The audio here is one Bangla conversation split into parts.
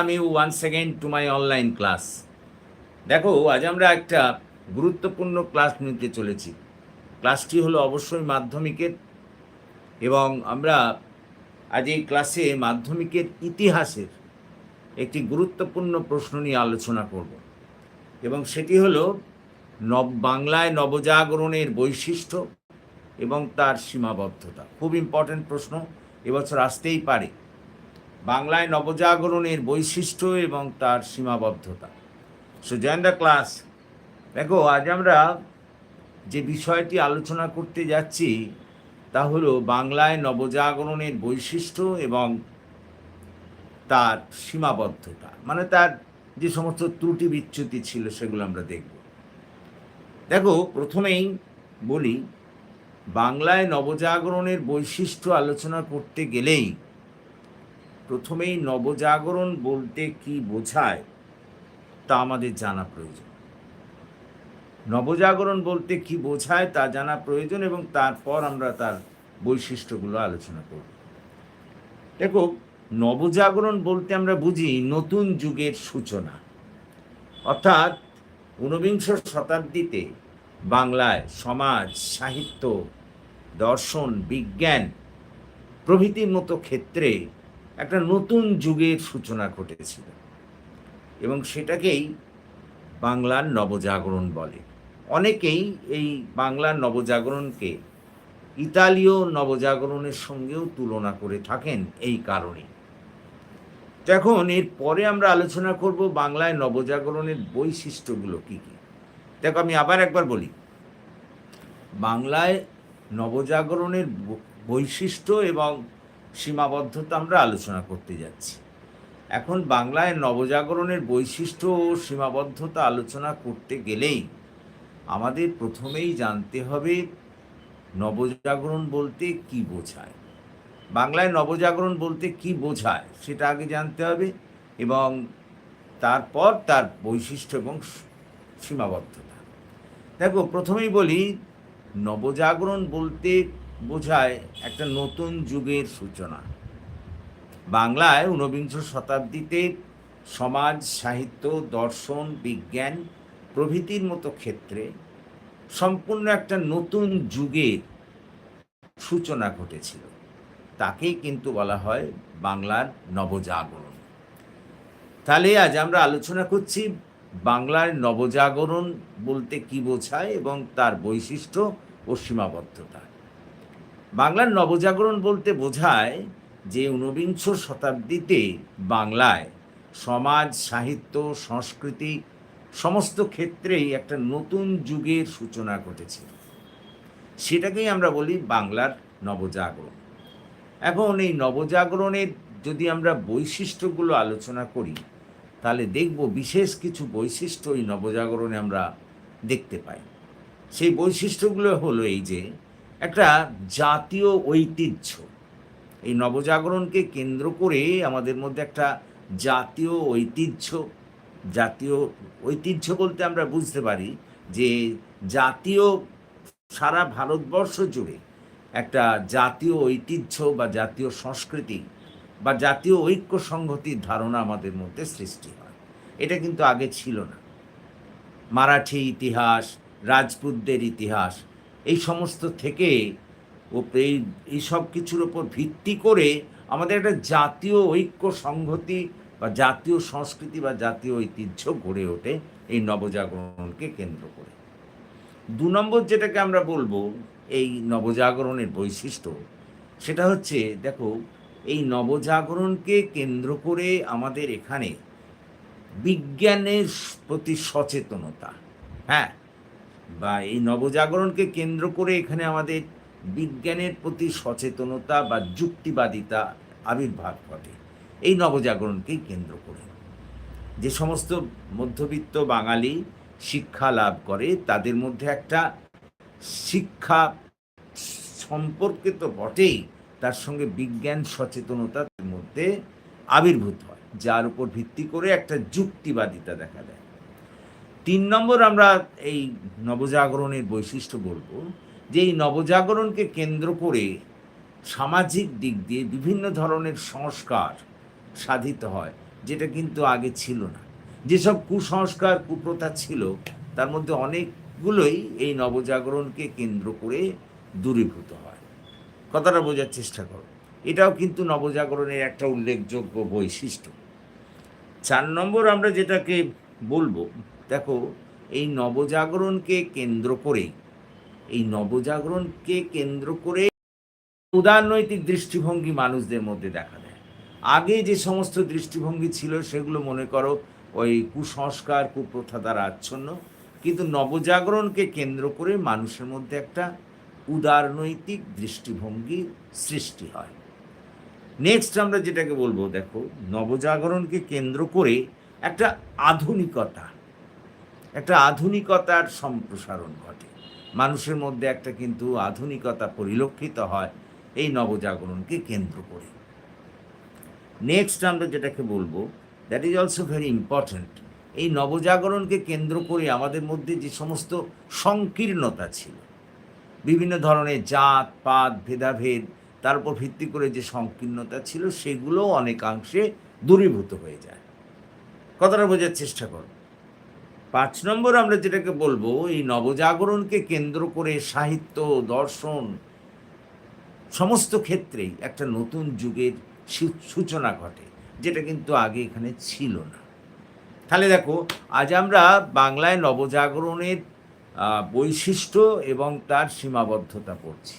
আমি one second to my online class দেখো, আজ আমরা একটা গুরুত্বপূর্ণ ক্লাস নিতে চলেছি। ক্লাসটি হলো অবশ্যই মাধ্যমিকের এবং আমরা আজ এই ক্লাসে মাধ্যমিকের ইতিহাসের একটি গুরুত্বপূর্ণ প্রশ্ন নিয়ে আলোচনা করব। এবং সেটি হলো নব, বাংলায় নবজাগরণের বৈশিষ্ট্য এবং তার সীমাবদ্ধতা। খুব ইম্পর্ট্যান্ট প্রশ্ন, এবছর আসতেই পারে। বাংলায় নবজাগরণের বৈশিষ্ট্য এবং তার সীমাবদ্ধতা। সো জয়েন দ্য ক্লাস দেখো, আজ আমরা যে বিষয়টি আলোচনা করতে যাচ্ছি, তা হলো বাংলায় নবজাগরণের বৈশিষ্ট্য এবং তার সীমাবদ্ধতা মানে তার যে সমস্ত ত্রুটি বিচ্যুতি ছিল সেগুলো আমরা দেখব। দেখো, প্রথমেই বলি, বাংলায় নবজাগরণের বৈশিষ্ট্য আলোচনা করতে গেলেই প্রথমেই নবজাগরণ বলতে কি বোঝায় তা আমাদের জানা প্রয়োজন। নবজাগরণ বলতে কি বোঝায় তা জানা প্রয়োজন এবং তারপর আমরা তার বৈশিষ্ট্যগুলো আলোচনা করব। দেখো, নবজাগরণ বলতে আমরা বুঝি নতুন যুগের সূচনা। অর্থাৎ ঊনবিংশ শতাব্দীতে বাংলায় সমাজ, সাহিত্য, দর্শন, বিজ্ঞান প্রভৃতির মতো ক্ষেত্রে একটা নতুন যুগের সূচনা ঘটেছিল। এবং সেটাকেই বাংলার নবজাগরণ বলে। অনেকেই এই বাংলার নবজাগরণকে ইতালীয় নবজাগরণের সঙ্গেও তুলনা করে থাকেন এই কারণে তো এখন এর পরে আমরা আলোচনা করব বাংলায় নবজাগরণের বৈশিষ্ট্যগুলো কী কী? দেখো, আমি আবার একবার বলি। বাংলায় নবজাগরণের বৈশিষ্ট্য এবং সীমাবদ্ধতা আমরা আলোচনা করতে যাচ্ছি। এখন বাংলায় নবজাগরণের বৈশিষ্ট্য ও সীমাবদ্ধতা আলোচনা করতে গেলেই আমাদের প্রথমেই জানতে হবে নবজাগরণ বলতে কি বোঝায়। বাংলায় নবজাগরণ বলতে কি বোঝায় সেটা আগে জানতে হবে এবং তারপর তার বৈশিষ্ট্য এবং সীমাবদ্ধতা। দেখো, প্রথমেই বলি, নবজাগরণ বলতে বোঝায় একটা নতুন যুগের সূচনা। বাংলায় ঊনবিংশ শতাব্দীতে সমাজ, সাহিত্য, দর্শন, বিজ্ঞান প্রভৃতির মতো ক্ষেত্রে সম্পূর্ণ একটা নতুন যুগের সূচনা ঘটেছিল। তাকেই কিন্তু বলা হয় বাংলার নবজাগরণ। তাহলে আজ আমরা আলোচনা করছি বাংলার নবজাগরণ বলতে কি বোঝায় এবং তার বৈশিষ্ট্য ও সীমাবদ্ধতা। বাংলার নবজাগরণ বলতে বোঝায় যে ঊনবিংশ শতাব্দীতে বাংলায় সমাজ, সাহিত্য, সংস্কৃতি সমস্ত ক্ষেত্রেই একটা নতুন যুগের সূচনা ঘটেছে। সেটাকেই আমরা বলি বাংলার নবজাগরণ। এখন এই নবজাগরণের যদি আমরা বৈশিষ্ট্যগুলো আলোচনা করি, তাহলে দেখব বিশেষ কিছু বৈশিষ্ট্য এই নবজাগরণে আমরা দেখতে পাই। সেই বৈশিষ্ট্যগুলো হলো এই যে একটা জাতীয় ঐতিহ্য। এই নবজাগরণকে কেন্দ্র করে আমাদের মধ্যে একটা জাতীয় ঐতিহ্য জাতীয় ঐতিহ্য বলতে আমরা বুঝতে পারি যে জাতীয় সারা ভারতবর্ষ জুড়ে একটা জাতীয় ঐতিহ্য বা জাতীয় সংস্কৃতি বা জাতীয় ঐক্য সংহতির ধারণা আমাদের মধ্যে সৃষ্টি হয়। এটা কিন্তু আগে ছিল না। মারাঠি ইতিহাস, রাজপুতদের ইতিহাস এই সমস্ত থেকে ও এই সব কিছুর ওপর ভিত্তি করে আমাদের একটা জাতীয় ঐক্য সংহতি বা জাতীয় সংস্কৃতি বা জাতীয় ঐতিহ্য গড়ে ওঠে এই নবজাগরণকে কেন্দ্র করে। দু নম্বর যেটাকে আমরা বলব এই নবজাগরণের বৈশিষ্ট্য সেটা হচ্ছে, দেখো, এই নবজাগরণকে কেন্দ্র করে আমাদের এখানে বিজ্ঞানের প্রতি সচেতনতা হ্যাঁ? বা এই নবজাগরণকে কেন্দ্র করে এখানে আমাদের বিজ্ঞানের প্রতি সচেতনতা বা যুক্তিবাদিতা আবির্ভাব ঘটে। এই নবজাগরণকেই কেন্দ্র করে। যে সমস্ত মধ্যবিত্ত বাঙালি শিক্ষা লাভ করে, তাদের মধ্যে একটা শিক্ষা সম্পর্কে তো বটেই, তার সঙ্গে বিজ্ঞান সচেতনতার মধ্যে আবির্ভূত হয়, যার উপর ভিত্তি করে একটা যুক্তিবাদিতা দেখা দেয়। তিন নম্বর আমরা এই নবজাগরণের বৈশিষ্ট্য বলব যে এই নবজাগরণকে কেন্দ্র করে সামাজিক দিক দিয়ে বিভিন্ন ধরনের সংস্কার সাধিত হয়, যেটা কিন্তু আগে ছিল না। যেসব কুসংস্কার, কুপ্রথা ছিল, তার মধ্যে অনেকগুলোই এই নবজাগরণকে কেন্দ্র করে দূরীভূত হয়। কথাটা বোঝার চেষ্টা করো। এটাও কিন্তু নবজাগরণের একটা উল্লেখযোগ্য বৈশিষ্ট্য। চার নম্বর আমরা যেটাকে বলব দেখো, এই নবজাগরণকে কেন্দ্র করে, এই নবজাগরণকে কেন্দ্র করে উদারনৈতিক দৃষ্টিভঙ্গি মানুষদের মধ্যে দেখা দেয়। আগে যে সমস্ত দৃষ্টিভঙ্গি ছিল সেগুলো মনে করো, ওই কুসংস্কার, কুপ্রথা দ্বারা আচ্ছন্ন। কিন্তু নবজাগরণকে কেন্দ্র করে মানুষের মধ্যে একটা উদারনৈতিক দৃষ্টিভঙ্গি সৃষ্টি হয়। নেক্সট আমরা যেটাকে বলব, দেখো, নবজাগরণকে কেন্দ্র করে একটা আধুনিকতা। একটা আধুনিকতার সম্প্রসারণ ঘটে। মানুষের মধ্যে একটা কিন্তু আধুনিকতা পরিলক্ষিত হয় এই নবজাগরণকে কেন্দ্র করে। নেক্সট আমরা যেটাকে বলব that is also very important এই নবজাগরণকে কেন্দ্র করে আমাদের মধ্যে যে সমস্ত সংকীর্ণতা ছিল, বিভিন্ন ধরনের জাত, পাত, ভেদাভেদ, তার উপর ভিত্তি করে যে সংকীর্ণতা ছিল সেগুলো অনেকাংশে দূরীভূত হয়ে যায়। কথাটা বোঝার চেষ্টা করো? পাঁচ নম্বর আমরা যেটাকে বলব, এই নবজাগরণকে কেন্দ্র করে সাহিত্য, দর্শন, সমস্ত ক্ষেত্রেই একটা নতুন যুগের সূচনা ঘটে, যেটা কিন্তু আগে এখানে ছিল না। তাহলে দেখো, আজ আমরা বাংলায় নবজাগরণের বৈশিষ্ট্য এবং তার সীমাবদ্ধতা পড়ছি।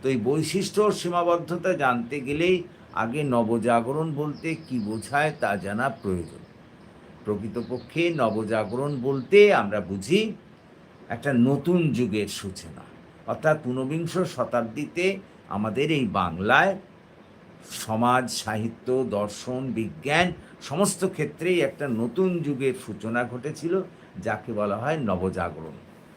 তো এই বৈশিষ্ট্য সীমাবদ্ধতা জানতে গেলেই আগে নবজাগরণ বলতে কি বোঝায় তা জানা প্রয়োজন। প্রকৃতপক্ষে নবজাগরণ বলতে আমরা বুঝি একটা নতুন যুগের সূচনা। অর্থাৎ ঊনবিংশ শতাব্দীতে আমাদের এই বাংলায় সমাজ, সাহিত্য, দর্শন, বিজ্ঞান সমস্ত ক্ষেত্রেই একটা নতুন যুগের সূচনা ঘটেছিল, যাকে বলা হয় নবজাগরণ।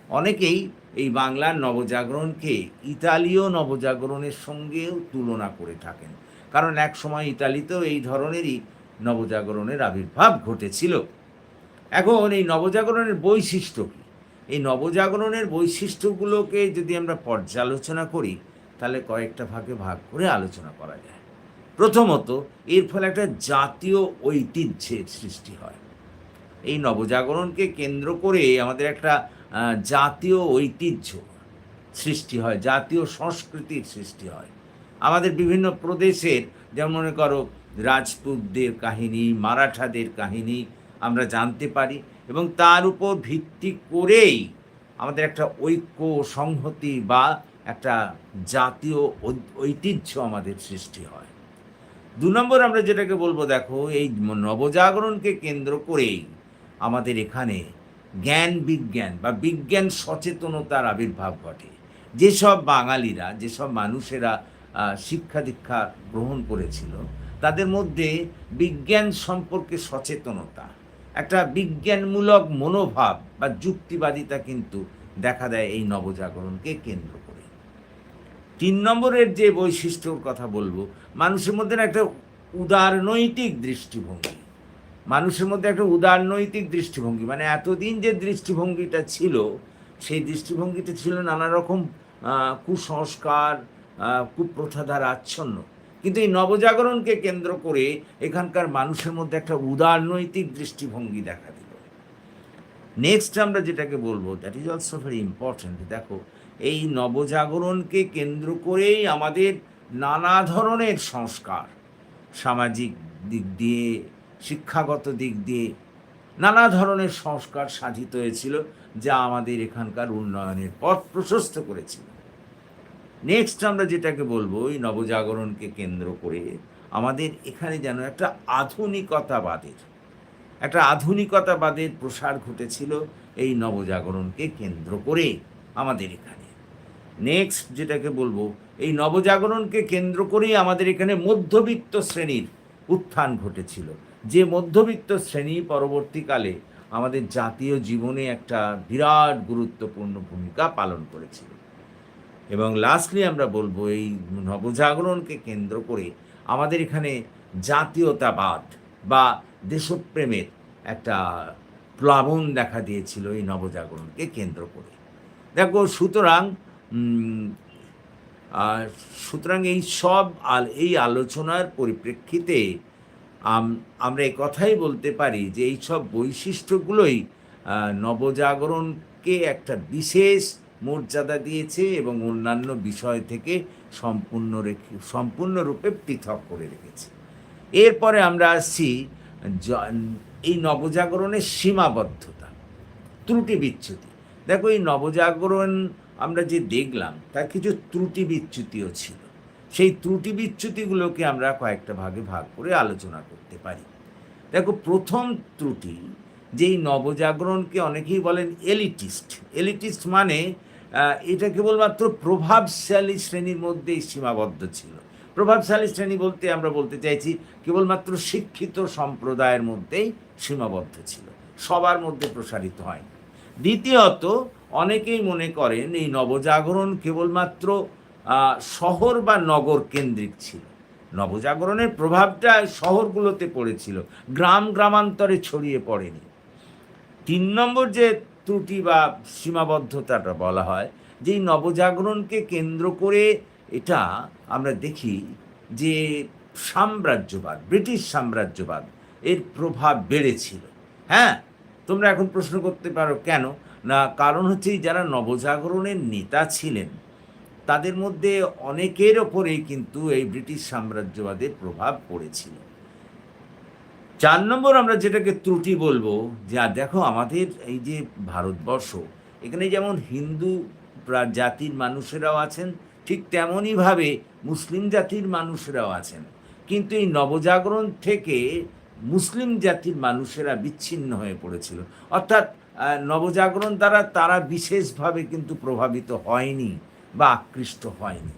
অনেকেই এই বাংলার নবজাগরণকে ইতালীয় নবজাগরণের সঙ্গেও তুলনা করে থাকেন। কারণ এক সময় ইতালিতেও এই ধরনেরই নবজাগরণের আবির্ভাব ঘটেছিল। এখন এই নবজাগরণের বৈশিষ্ট্য কী? এই নবজাগরণের বৈশিষ্ট্যগুলোকে যদি আমরা পর্যালোচনা করি, তাহলে কয়েকটা ভাগে ভাগ করে আলোচনা করা যায়। প্রথমত, এর ফলে একটা জাতীয় ঐতিহ্যের সৃষ্টি হয়। এই নবজাগরণকে কেন্দ্র করে আমাদের একটা জাতীয় ঐতিহ্য সৃষ্টি হয়, জাতীয় সংস্কৃতির সৃষ্টি হয়। আমাদের বিভিন্ন প্রদেশের, যেমন মনে করো রাজপুতদের কাহিনী, মারাঠাদের কাহিনী আমরা জানতে পারি এবং তার উপর ভিত্তি করেই আমাদের একটা ঐক্য, সংহতি বা একটা জাতীয় ঐতিহ্য আমাদের সৃষ্টি হয়। দু নম্বর আমরা যেটাকে বলব, দেখো, এই নবজাগরণকে কেন্দ্র করেই আমাদের এখানে জ্ঞান বিজ্ঞান বা বিজ্ঞান সচেতনতার আবির্ভাব ঘটে। যেসব বাঙালিরা, যেসব মানুষেরা শিক্ষা দীক্ষা গ্রহণ করেছিল তাদের মধ্যে বিজ্ঞান সম্পর্কে সচেতনতা, একটা বিজ্ঞানমূলক মনোভাব বা যুক্তিবাদিতা কিন্তু দেখা দেয় এই নবজাগরণকে কেন্দ্র করে। তিন নম্বরের যে বৈশিষ্ট্যর কথা বলব, মানুষের মধ্যে একটা উদারনৈতিক দৃষ্টিভঙ্গি। মানুষের মধ্যে একটা উদারনৈতিক দৃষ্টিভঙ্গি মানে এতদিন যে দৃষ্টিভঙ্গিটা ছিল, সেই দৃষ্টিভঙ্গিটা ছিল নানা রকম কুসংস্কার কুপ্রথা দ্বারা আচ্ছন্ন। কিন্তু এই নবজাগরণকে কেন্দ্র করে এখানকার মানুষের মধ্যে একটা উদারনৈতিক দৃষ্টিভঙ্গি দেখা দিল। নেক্সট আমরা যেটাকে বলব that is also very important দেখো, এই নবজাগরণকে কেন্দ্র করেই আমাদের নানা ধরনের সংস্কার, সামাজিক দিক দিয়ে, শিক্ষাগত দিক দিয়ে নানা ধরনের সংস্কার সাধিত হয়েছিল, যা আমাদের এখানকার উন্নয়নের পথ প্রশস্ত করেছিল। নেক্সট আমরা যেটাকে বলব, এই নবজাগরণকে কেন্দ্র করে আমাদের এখানে যেন একটা আধুনিকতাবাদের একটা আধুনিকতাবাদের প্রসার ঘটেছিল এই নবজাগরণকে কেন্দ্র করে আমাদের এখানে। নেক্সট যেটাকে বলব, এই নবজাগরণকে কেন্দ্র করেই আমাদের এখানে মধ্যবিত্ত শ্রেণির উত্থান ঘটেছিল। যে মধ্যবিত্ত শ্রেণি পরবর্তীকালে আমাদের জাতীয় জীবনে একটা বিরাট গুরুত্বপূর্ণ ভূমিকা পালন করেছিল। এবং লাস্টলি আমরা বলব এই নবজাগরণকে কেন্দ্র করে আমাদের এখানে জাতীয়তাবাদ বা দেশপ্রেমের একটা প্লাবন দেখা দিয়েছিল এই নবজাগরণকে কেন্দ্র করে। দেখো সুতরাং সুতরাং এই সব আল, এই আলোচনার পরিপ্রেক্ষিতে আমরা কথাই বলতে পারি যে এই সব বৈশিষ্ট্যগুলোই নবজাগরণকে একটা বিশেষ মর্যাদা দিয়েছে এবং অন্যান্য বিষয় থেকে সম্পূর্ণ রেখে, সম্পূর্ণরূপে পৃথক করে রেখেছে। এরপরে আমরা আসছি এই নবজাগরণের সীমাবদ্ধতা ত্রুটি বিচ্যুতি দেখো এই নবজাগরণ আমরা যে দেখলাম, তার কিছু ত্রুটি বিচ্যুতিও ছিল। সেই ত্রুটি বিচ্যুতিগুলোকে আমরা কয়েকটা ভাগে ভাগ করে আলোচনা করতে পারি। দেখো প্রথম ত্রুটি যেই নবজাগরণকে অনেকেই বলেন এলিটিস্ট এলিটিস্ট মানে এটা কেবলমাত্র প্রভাবশালী শ্রেণির মধ্যেই সীমাবদ্ধ ছিল। প্রভাবশালী শ্রেণি বলতে আমরা বলতে চাইছি কেবলমাত্র শিক্ষিত সম্প্রদায়ের মধ্যেই সীমাবদ্ধ ছিল। সবার মধ্যে প্রসারিত হয়নি। দ্বিতীয়ত, অনেকেই মনে করেন এই নবজাগরণ কেবলমাত্র শহর বা নগর কেন্দ্রিক ছিল। নবজাগরণের প্রভাবটা শহরগুলোতে পড়েছিল। গ্রাম, গ্রামান্তরে ছড়িয়ে পড়েনি। তিন নম্বর যে ত্রুটি বা সীমাবদ্ধতাটা বলা হয় যে নবজাগরণকে কেন্দ্র করে এটা আমরা দেখি যে সাম্রাজ্যবাদ, ব্রিটিশ সাম্রাজ্যবাদ এর প্রভাব বেড়েছিল। হ্যাঁ? তোমরা এখন প্রশ্ন করতে পারো কেন? না, কারণ হচ্ছে যারা নবজাগরণের নেতা ছিলেন, তাদের মধ্যে অনেকের ওপরেই কিন্তু এই ব্রিটিশ সাম্রাজ্যবাদের প্রভাব পড়েছিল। চার নম্বর আমরা যেটাকে ত্রুটি বলব, যা দেখো আমাদের এই যে ভারতবর্ষ, এখানে যেমন হিন্দু জাতির মানুষেরাও আছেন, ঠিক তেমনইভাবে মুসলিম জাতির মানুষেরাও আছেন। কিন্তু এই নবজাগরণ থেকে মুসলিম জাতির মানুষেরা বিচ্ছিন্ন হয়ে পড়েছিল। অর্থাৎ নবজাগরণ দ্বারা তারা বিশেষভাবে কিন্তু প্রভাবিত হয়নি বা আকৃষ্ট হয়নি।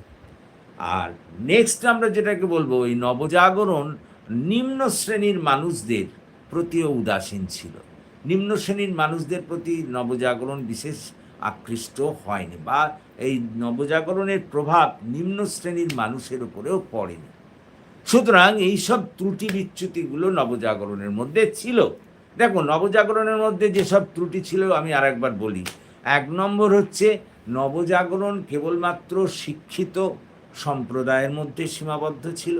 আর নেক্সট আমরা যেটাকে বলব, এই নবজাগরণ নিম্ন শ্রেণির মানুষদের প্রতিও উদাসীন ছিল। নিম্ন শ্রেণির মানুষদের প্রতি নবজাগরণ বিশেষ আকৃষ্ট হয়নি বা এই নবজাগরণের প্রভাব নিম্ন শ্রেণির মানুষের উপরেও পড়েনি। সুতরাং এই সব ত্রুটি বিচ্যুতিগুলো নবজাগরণের মধ্যে ছিল। দেখো নবজাগরণের মধ্যে যেসব ত্রুটি ছিল, আমি আরেকবার বলি। এক নম্বর হচ্ছে, নবজাগরণ কেবলমাত্র শিক্ষিত সম্প্রদায়ের মধ্যে সীমাবদ্ধ ছিল।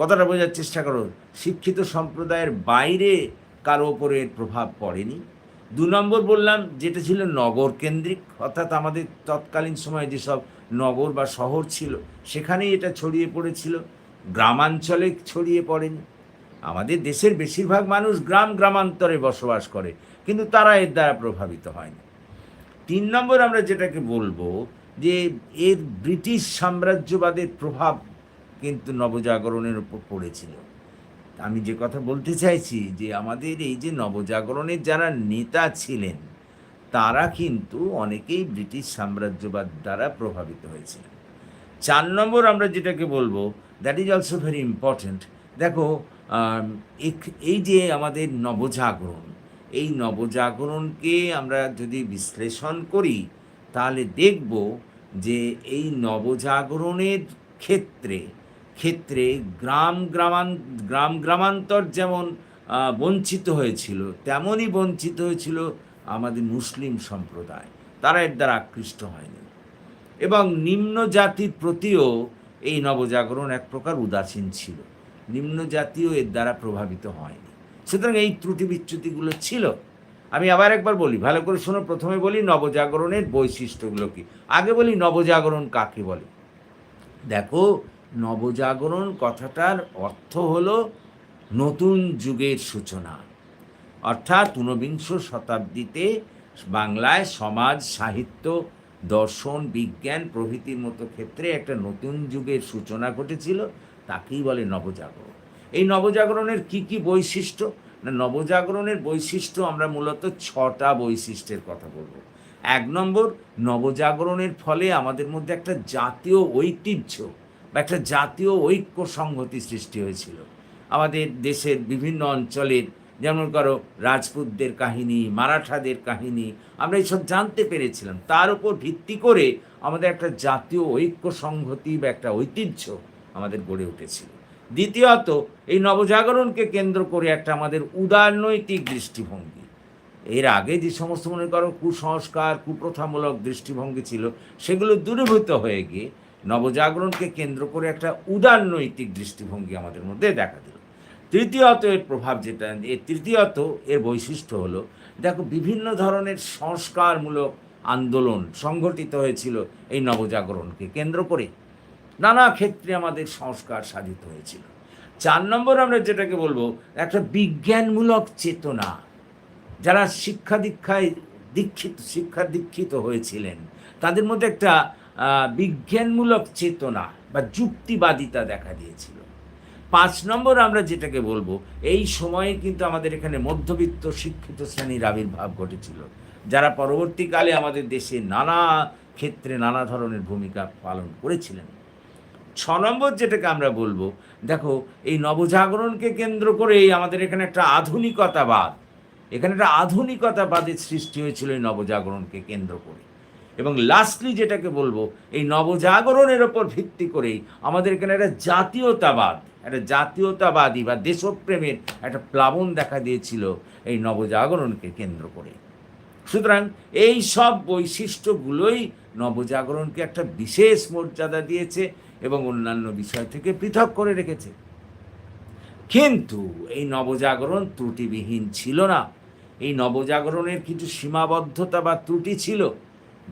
কথাটা বোঝার চেষ্টা করো শিক্ষিত সম্প্রদায়ের বাইরে কারও ওপরে এর প্রভাব পড়েনি। দু নম্বর বললাম, যেটা ছিল নগর কেন্দ্রিক, অর্থাৎ আমাদের তৎকালীন সময়ে যেসব নগর বা শহর ছিল, সেখানেই এটা ছড়িয়ে পড়েছিল। গ্রামাঞ্চলে ছড়িয়ে পড়েনি। আমাদের দেশের বেশিরভাগ মানুষ গ্রাম গ্রামান্তরে বসবাস করে, কিন্তু তারা এর দ্বারা প্রভাবিত হয়নি। তিন নম্বর আমরা যেটাকে বলব, যে এর ব্রিটিশ সাম্রাজ্যবাদের প্রভাব কিন্তু নবজাগরণের উপর পড়েছিল। আমি যে কথা বলতে চাইছি যে আমাদের এই যে নবজাগরণের যারা নেতা ছিলেন, তারা কিন্তু অনেকেই ব্রিটিশ সাম্রাজ্যবাদ দ্বারা প্রভাবিত হয়েছিলেন চার নম্বর আমরা যেটাকে বলব that is also very important দেখো এই যে আমাদের নবজাগরণ, এই নবজাগরণকে আমরা যদি বিশ্লেষণ করি, তাহলে দেখব যে এই নবজাগরণের ক্ষেত্রে ক্ষেত্রে গ্রাম গ্রামান, গ্রাম গ্রামান্তর যেমন বঞ্চিত হয়েছিল, তেমনই বঞ্চিত হয়েছিল আমাদের মুসলিম সম্প্রদায়। তারা এর দ্বারা আকৃষ্ট হয়নি। এবং নিম্ন জাতির প্রতিও এই নবজাগরণ এক প্রকার উদাসীন ছিল। নিম্ন জাতিও এর দ্বারা প্রভাবিত হয়নি। সুতরাং এই ত্রুটি বিচ্যুতিগুলো ছিল। আমি আবার একবার বলি, ভালো করে শোনো, প্রথমে বলি নবজাগরণের বৈশিষ্ট্যগুলো কি? আগে বলি নবজাগরণ কাকে বলে? দেখো নবজাগরণ কথাটার অর্থ হলো নতুন যুগের সূচনা। অর্থাৎ ঊনবিংশ শতাব্দীতে বাংলায় সমাজ, সাহিত্য, দর্শন, বিজ্ঞান প্রভৃতির মতো ক্ষেত্রে একটা নতুন যুগের সূচনা ঘটেছিল, তাকেই বলে নবজাগরণ। এই নবজাগরণের কি কি বৈশিষ্ট্য? না, নবজাগরণের বৈশিষ্ট্য আমরা মূলত ছটা বৈশিষ্ট্যের কথা বলব। এক নম্বর, নবজাগরণের ফলে আমাদের মধ্যে একটা জাতীয় ঐতিহ্য বা একটা জাতীয় ঐক্য সংহতি সৃষ্টি হয়েছিল। আমাদের দেশের বিভিন্ন অঞ্চলের, যেমন করো রাজপুতদের কাহিনী, মারাঠাদের কাহিনী, আমরা এইসব জানতে পেরেছিলাম। তার উপর ভিত্তি করে আমাদের একটা জাতীয় ঐক্য সংহতি বা একটা ঐতিহ্য আমাদের গড়ে উঠেছিল। দ্বিতীয়ত, এই নবজাগরণকে কেন্দ্র করে একটা আমাদের উদারনৈতিক দৃষ্টিভঙ্গি। এর আগে যে সমস্ত মনে করো কুসংস্কার, কুপ্রথামূলক দৃষ্টিভঙ্গি ছিল, সেগুলো দূরীভূত হয়ে গিয়ে নবজাগরণকে কেন্দ্র করে একটা উদারনৈতিক দৃষ্টিভঙ্গি আমাদের মধ্যে দেখা দিল। তৃতীয়ত এর প্রভাব যেটা তৃতীয়ত এর বৈশিষ্ট্য হলো, দেখো বিভিন্ন ধরনের সংস্কারমূলক আন্দোলন সংগঠিত হয়েছিল এই নবজাগরণকে কেন্দ্র করে। নানা ক্ষেত্রে আমাদের সংস্কার সাধিত হয়েছিল। চার নম্বর আমরা যেটাকে বলব, একটা বিজ্ঞানমূলক চেতনা। যারা শিক্ষা দীক্ষায় দীক্ষিত, শিক্ষা দীক্ষিত হয়েছিলেন, তাদের মধ্যে একটা বিজ্ঞানমূলক চেতনা বা যুক্তিবাদিতা দেখা দিয়েছিল। পাঁচ নম্বর আমরা যেটাকে বলব, এই সময়ে কিন্তু আমাদের এখানে মধ্যবিত্ত শিক্ষিত শ্রেণির আবির্ভাব ঘটেছিল, যারা পরবর্তীকালে আমাদের দেশে নানা ক্ষেত্রে নানা ধরনের ভূমিকা পালন করেছিলেন। ছ নম্বর যেটাকে আমরা বলব, দেখো, এই নবজাগরণকে কেন্দ্র করেই আমাদের এখানে একটা আধুনিকতাবাদ, এখানে একটা আধুনিকতাবাদের সৃষ্টি হয়েছিল এই নবজাগরণকে কেন্দ্র করে। এবং লাস্টলি যেটাকে বলব, এই নবজাগরণের ওপর ভিত্তি করেই আমাদের এখানে একটা জাতীয়তাবাদ, একটা জাতীয়তাবাদী বা দেশপ্রেমের একটা প্লাবন দেখা দিয়েছিল এই নবজাগরণকে কেন্দ্র করে। সুতরাং এই সব বৈশিষ্ট্যগুলোই নবজাগরণকে একটা বিশেষ মর্যাদা দিয়েছে এবং অন্যান্য বিষয় থেকে পৃথক করে রেখেছে। কিন্তু এই নবজাগরণ ত্রুটিবিহীন ছিল না। এই নবজাগরণের কিছু সীমাবদ্ধতা বা ত্রুটি ছিল।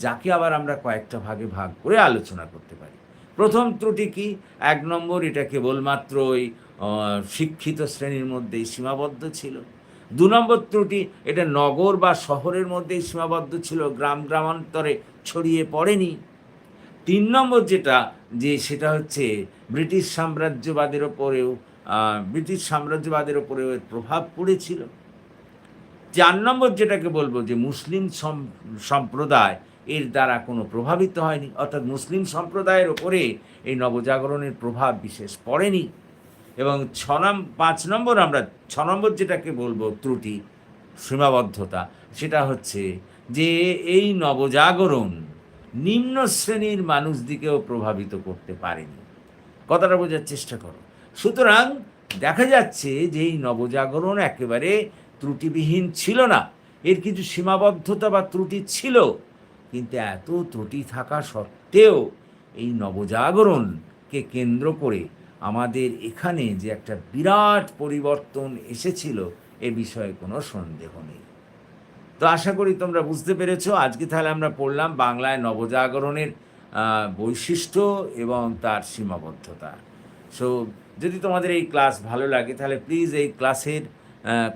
যাকে আবার আমরা কয়েকটা ভাগে ভাগ করে আলোচনা করতে পারি। প্রথম ত্রুটি কি? এক নম্বর, এটা কেবলমাত্র ওই শিক্ষিত শ্রেণির মধ্যেই সীমাবদ্ধ ছিল। দু নম্বর ত্রুটি, এটা নগর বা শহরের মধ্যেই সীমাবদ্ধ ছিল, গ্রাম গ্রামান্তরে ছড়িয়ে পড়েনি। তিন নম্বর যেটা, যে সেটা হচ্ছে ব্রিটিশ সাম্রাজ্যবাদের ওপরেও ব্রিটিশ সাম্রাজ্যবাদের ওপরেও এর প্রভাব পড়েছিল। চার নম্বর যেটাকে বলব যে মুসলিম সম্প্রদায় এর দ্বারা কোনো প্রভাবিত হয়নি। অর্থাৎ মুসলিম সম্প্রদায়ের ওপরে এই নবজাগরণের প্রভাব বিশেষ পড়েনি। এবং ছ নম, পাঁচ নম্বর আমরা, ছ নম্বর যেটাকে বলব ত্রুটি, সীমাবদ্ধতা, সেটা হচ্ছে যে এই নবজাগরণ নিম্ন শ্রেণির মানুষদিকেও প্রভাবিত করতে পারেনি। কথাটা বোঝার চেষ্টা করো। সুতরাং দেখা যাচ্ছে যে এই নবজাগরণ একেবারে ত্রুটিবিহীন ছিল না। এর কিছু সীমাবদ্ধতা বা ত্রুটি ছিল। কিন্তু এত ত্রুটি থাকা সত্ত্বেও এই নবজাগরণকে কেন্দ্র করে আমাদের এখানে যে একটা বিরাট পরিবর্তন এসেছিল, এ বিষয়ে কোনো সন্দেহ নেই। তো আশা করি তোমরা বুঝতে পেরেছ, আজকে তাহলে আমরা পড়লাম বাংলায় নবজাগরণের বৈশিষ্ট্য এবং তার সীমাবদ্ধতা। সো, যদি তোমাদের এই ক্লাস ভালো লাগে, তাহলে প্লিজ এই ক্লাসের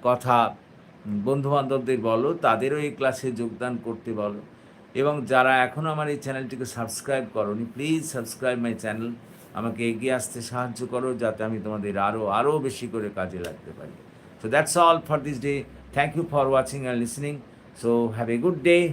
কথা বন্ধুবান্ধবদের বলো, তাদেরও এই ক্লাসে যোগদান করতে বলো। এবং যারা এখনও আমার এই চ্যানেলটিকে সাবস্ক্রাইব করনি প্লিজ সাবস্ক্রাইব মাই চ্যানেল আমাকে এগিয়ে আসতে সাহায্য করো যাতে আমি তোমাদের আরও আরও বেশি করে কাজে লাগতে পারি। So that's all for this day thank you for watching and listening so have a good day.